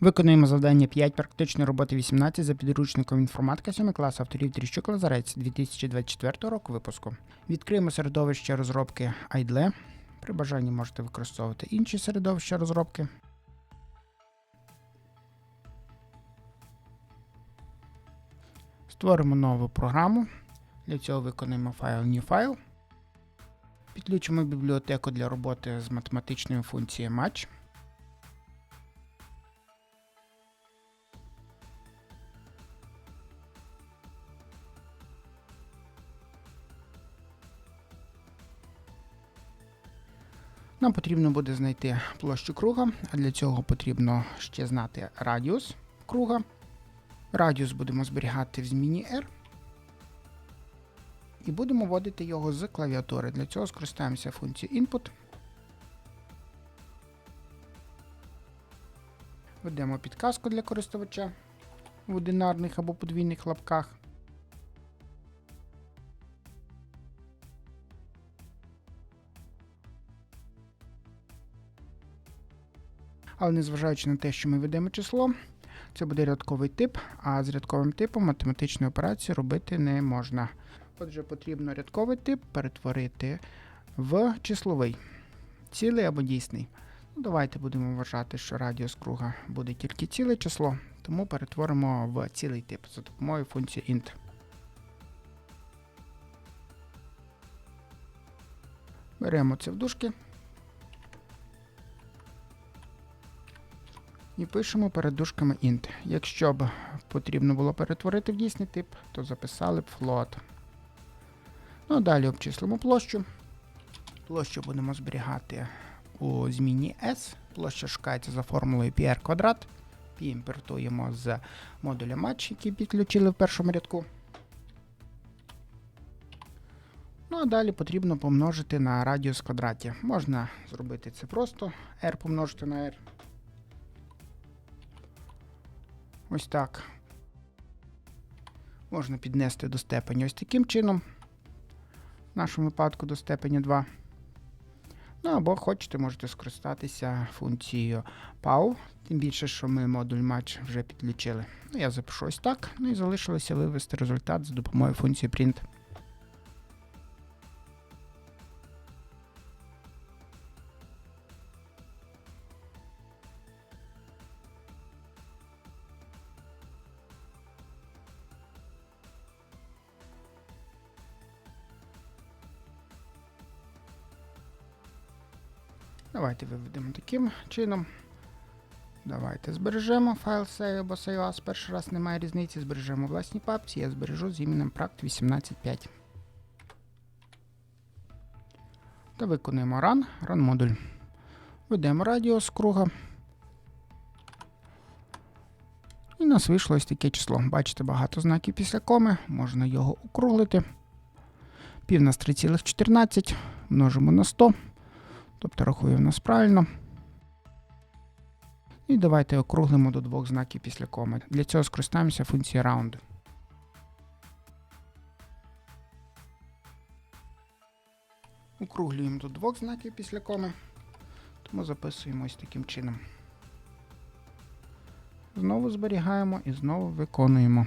Виконуємо завдання 5 практичної роботи 18 за підручником інформатика 7 класу авторів Тріщук Лазарець 2024 року випуску. Відкриємо середовище розробки IDLE. При бажанні можете використовувати інші середовища розробки. Створимо нову програму. Для цього виконуємо файл New File. Підключимо бібліотеку для роботи з математичною функцією Match. Нам потрібно буде знайти площу круга, а для цього потрібно ще знати радіус круга. Радіус будемо зберігати в зміні R. І будемо вводити його з клавіатури. Для цього скористаємося функцією Input. Введемо підказку для користувача в одинарних або подвійних лапках. Але незважаючи на те, що ми ведемо число, це буде рядковий тип, а з рядковим типом математичні операції робити не можна. Отже, потрібно рядковий тип перетворити в числовий, цілий або дійсний. Ну, давайте будемо вважати, що радіус круга буде тільки ціле число, тому перетворимо в цілий тип за допомогою функції int. Беремо це в дужки. І пишемо перед дужками int. Якщо б потрібно було перетворити в дійсний тип, то записали б float. Ну, а далі обчислимо площу. Площу будемо зберігати у зміні S. Площа шукається за формулою πr квадрат. Π імпортуємо з модуля match, який підключили в першому рядку. Ну а далі потрібно помножити на радіус квадраті. Можна зробити це просто r помножити на r. Ось так. Можна піднести до степені ось таким чином. В нашому випадку до степені 2. Ну або хочете, можете скористатися функцією PAU, тим більше, що ми модуль матч вже підключили. Ну, я запишу ось так. Ну і залишилося вивести результат за допомогою функції print. Давайте виведемо таким чином. Давайте збережемо файл save або saveas. Перший раз немає різниці. Збережемо в власній папці. Я збережу з іменем Pract 18.5. Та виконуємо run, run модуль. Введемо радіус круга. І у нас вийшло ось таке число. Бачите, багато знаків після коми. Можна його округлити. Пів нас 3,14. Множимо на 100. Тобто рахує в нас правильно. І давайте округлимо до двох знаків після коми. Для цього скористаємося функцією round. Округлюємо до двох знаків після коми. Тому записуємо ось таким чином. Знову зберігаємо і знову виконуємо.